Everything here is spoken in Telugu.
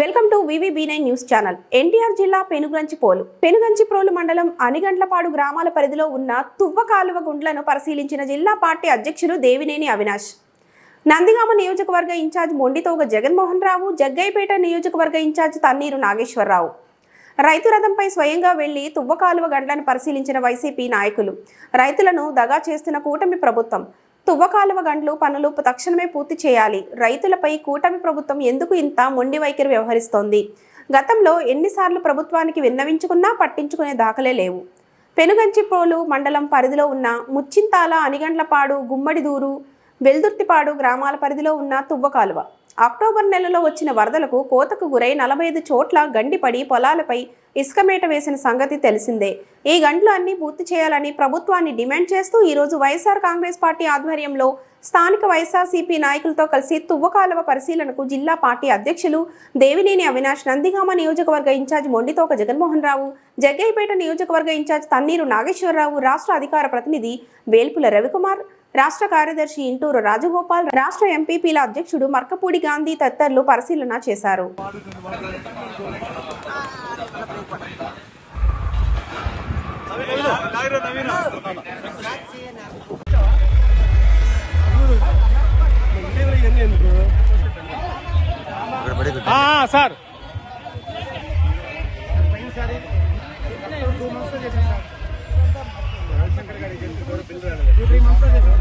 Welcome to V V B nine news channel. NTR జిల్లా పెనుగంచిపోలు పెనుగంచిప్రోలు మండలం అనిగండ్లపాడు గ్రామాల పరిధిలో ఉన్న తువ్వ కాలువ గుండ్లను పరిశీలించిన జిల్లా పార్టీ అధ్యక్షులు దేవినేని అవినాష్. నందిగామ నియోజకవర్గ ఇన్ఛార్జ్ మొండితోగ జగన్మోహన్ రావు జగ్గైపేట నియోజకవర్గ ఇన్ఛార్జ్ తన్నీరు నాగేశ్వరరావు. రైతు రథంపై స్వయంగా వెళ్ళి తువ్వకాలువ గండ్లను పరిశీలించిన వైసీపీ నాయకులు. రైతులను దగా చేస్తున్న కూటమి ప్రభుత్వం. తువ్వకాలువ గండ్లు పనులు తక్షణమే పూర్తి చేయాలి. రైతులపై కూటమి ప్రభుత్వం ఎందుకు ఇంత మొండి వైఖరి వ్యవహరిస్తోంది? గతంలో ఎన్నిసార్లు ప్రభుత్వానికి విన్నవించుకున్నా పట్టించుకునే దాఖలే లేవు. పెనుగంచిపోలు మండలం పరిధిలో ఉన్న ముచ్చింతాల అనిగండ్లపాడు గుమ్మడిదూరు వెల్దుర్తిపాడు గ్రామాల పరిధిలో ఉన్న తువ్వకాలువ. అక్టోబర్ నెలలో వచ్చిన వరదలకు కోతకు గురై నలభై ఐదు చోట్ల గండిపడి పొలాలపై ఇసుకమేట వేసిన సంగతి తెలిసిందే. ఈ గంటలు అన్ని పూర్తి చేయాలని ప్రభుత్వాన్ని డిమాండ్ చేస్తూ ఈరోజు వైఎస్ఆర్ కాంగ్రెస్ పార్టీ ఆధ్వర్యంలో స్థానిక వైఎస్ఆర్సీపీ నాయకులతో కలిసి తువ్వకాలువ పరిశీలనకు జిల్లా పార్టీ అధ్యక్షులు దేవినేని అవినాష్ నందిగామ నియోజకవర్గ ఇన్ఛార్జ్ మొండితోక జగన్మోహన్ రావు జగ్గైపేట నియోజకవర్గ ఇన్ఛార్జ్ తన్నీరు నాగేశ్వరరావు రాష్ట్ర అధికార ప్రతినిధి వేల్పుల రవికుమార్ రాష్ట్ర కార్యదర్శి ఇంటూరు రాజగోపాల్ రాష్ట్ర ఎంపీపీల అధ్యక్షుడు మర్కపూడి గాంధీ తదితరులు పరిశీలన చేశారు. సార్. Three months